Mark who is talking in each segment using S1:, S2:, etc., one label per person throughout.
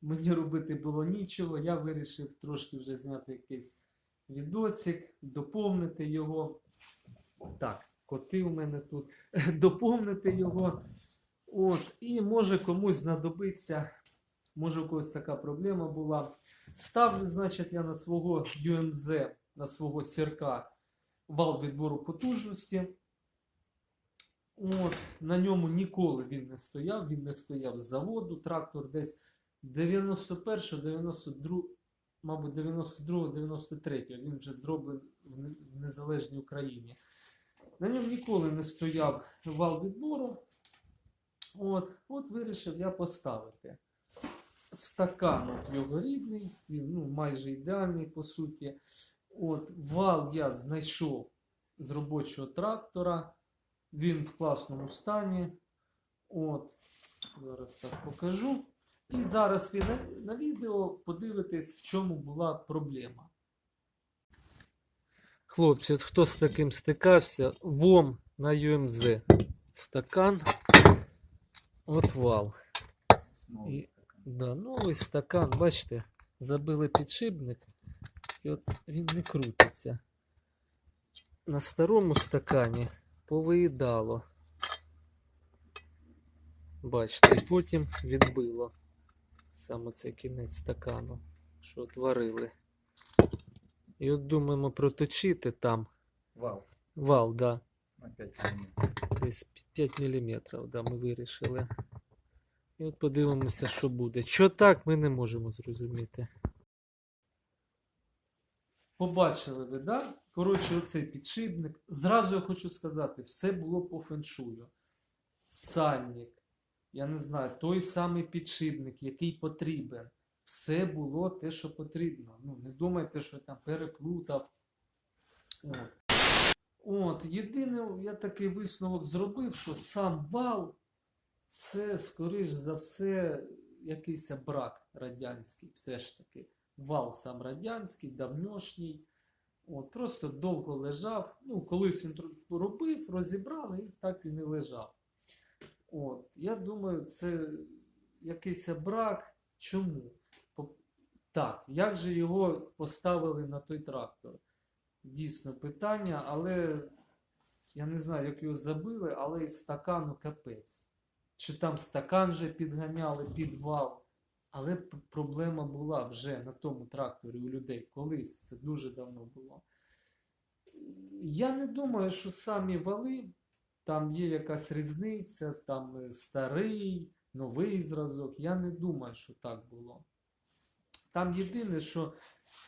S1: Мені робити було нічого. Я вирішив трошки вже зняти якийсь відосик, доповнити його. Так, коти у мене тут. Доповнити його. От, і може комусь знадобиться, може у когось така проблема була. Ставлю, значить, я на свого UMZ, на свого сірка вал відбору потужності. От, на ньому ніколи він не стояв, він не стояв з заводу. Трактор десь 91, 92, мабуть, 92, 93. Він вже зроблений в незалежній Україні. На ньому ніколи не стояв вал відбору. От, от вирішив я поставити. Стакан його рідний, він ну, майже ідеальний по суті. От, вал я знайшов з робочого трактора. Він в класному стані. От, зараз так покажу. І зараз ви на, на відео подивитесь, в чому була проблема. Хлопці, от хто з таким стикався, ВОМ на UMZ. Стакан. От вал. І- Да, новий стакан, бачите, забили підшипник, і от він не крутиться. На старому стакані повиїдало. Бачите, і потім відбило саме цей кінець стакану, що от варили. І от думаємо проточити там
S2: Вау.
S1: вал, да,
S2: На 5 минут.
S1: десь 5 мм, да, ми вирішили. І от подивимося, що буде. Що так, ми не можемо зрозуміти. Побачили ви, да? Коротше, оцей підшипник. Зразу я хочу сказати, все було по феншую. Сальник, я не знаю, той самий підшипник, який потрібен. Все було те, що потрібно. Ну, не думайте, що я там переплутав. От. От, єдине, я такий висновок зробив, що сам вал це, скоріш за все, якийсь брак радянський, все ж таки. Вал сам радянський, давньошній. От, просто довго лежав. Ну, колись він робив, розібрали, і так він і лежав. От, я думаю, це якийсь брак. Чому? Так, як же його поставили на той трактор? Дійсно питання, але я не знаю, як його забили, але із стакану капець. Чи там стакан вже підганяли під вал. Але проблема була вже на тому тракторі у людей колись. Це дуже давно було. Я не думаю, що самі вали, там є якась різниця, там е, старий, новий зразок. Я не думаю, що так було. Там єдине, що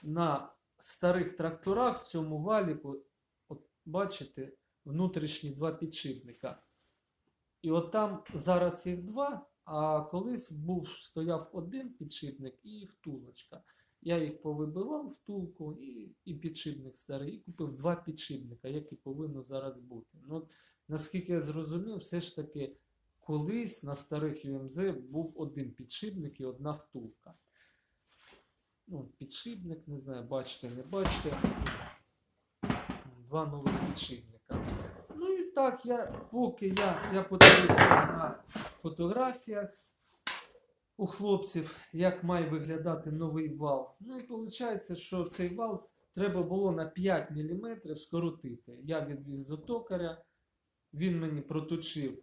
S1: на старих тракторах в цьому валіку, от бачите, внутрішні два підшипника. І от там зараз їх два, а колись був, стояв один підшипник і втулочка. Я їх повибивав втулку і, і підшипник старий, і купив два підшипника, як і повинно зараз бути. Ну, наскільки я зрозумів, все ж таки колись на старих UMZ був один підшипник і одна втулка. Ну, підшипник, не знаю, бачите, не бачите. Два нових підшипника. Ну і так, я, поки я, я подивився на фотографіях у хлопців, як має виглядати новий вал. Ну і виходить, що цей вал треба було на 5 мм скоротити. Я відвіз до токаря, він мені проточив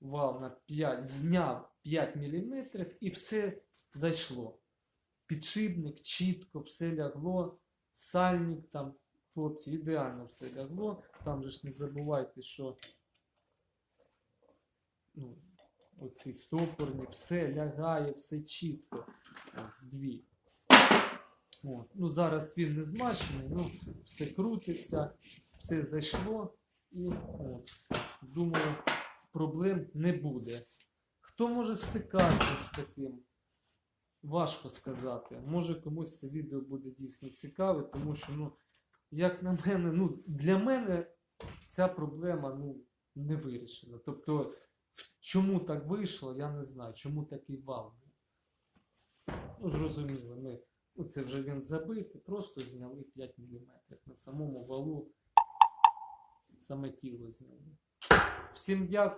S1: вал на 5, зняв 5 мм і все зайшло. Підшипник, чітко, все лягло, сальник там, хлопці, ідеально все лягло. Там же ж не забувайте, що ну, оці стопорні, все лягає, все чітко. Дві. От. Ну, зараз він не змащений, ну, все крутиться, все зайшло. І от, думаю, проблем не буде. Хто може стикатися з таким? Важко сказати. Може комусь це відео буде дійсно цікаве, тому що, ну, як на мене, ну, для мене ця проблема ну, не вирішена. Тобто, чому так вийшло, я не знаю, чому такий вал. Ну, зрозуміло, ми, ну, це вже він забитий, просто зняли 5 мм. На самому валу саме тіло зняли. Всім дякую.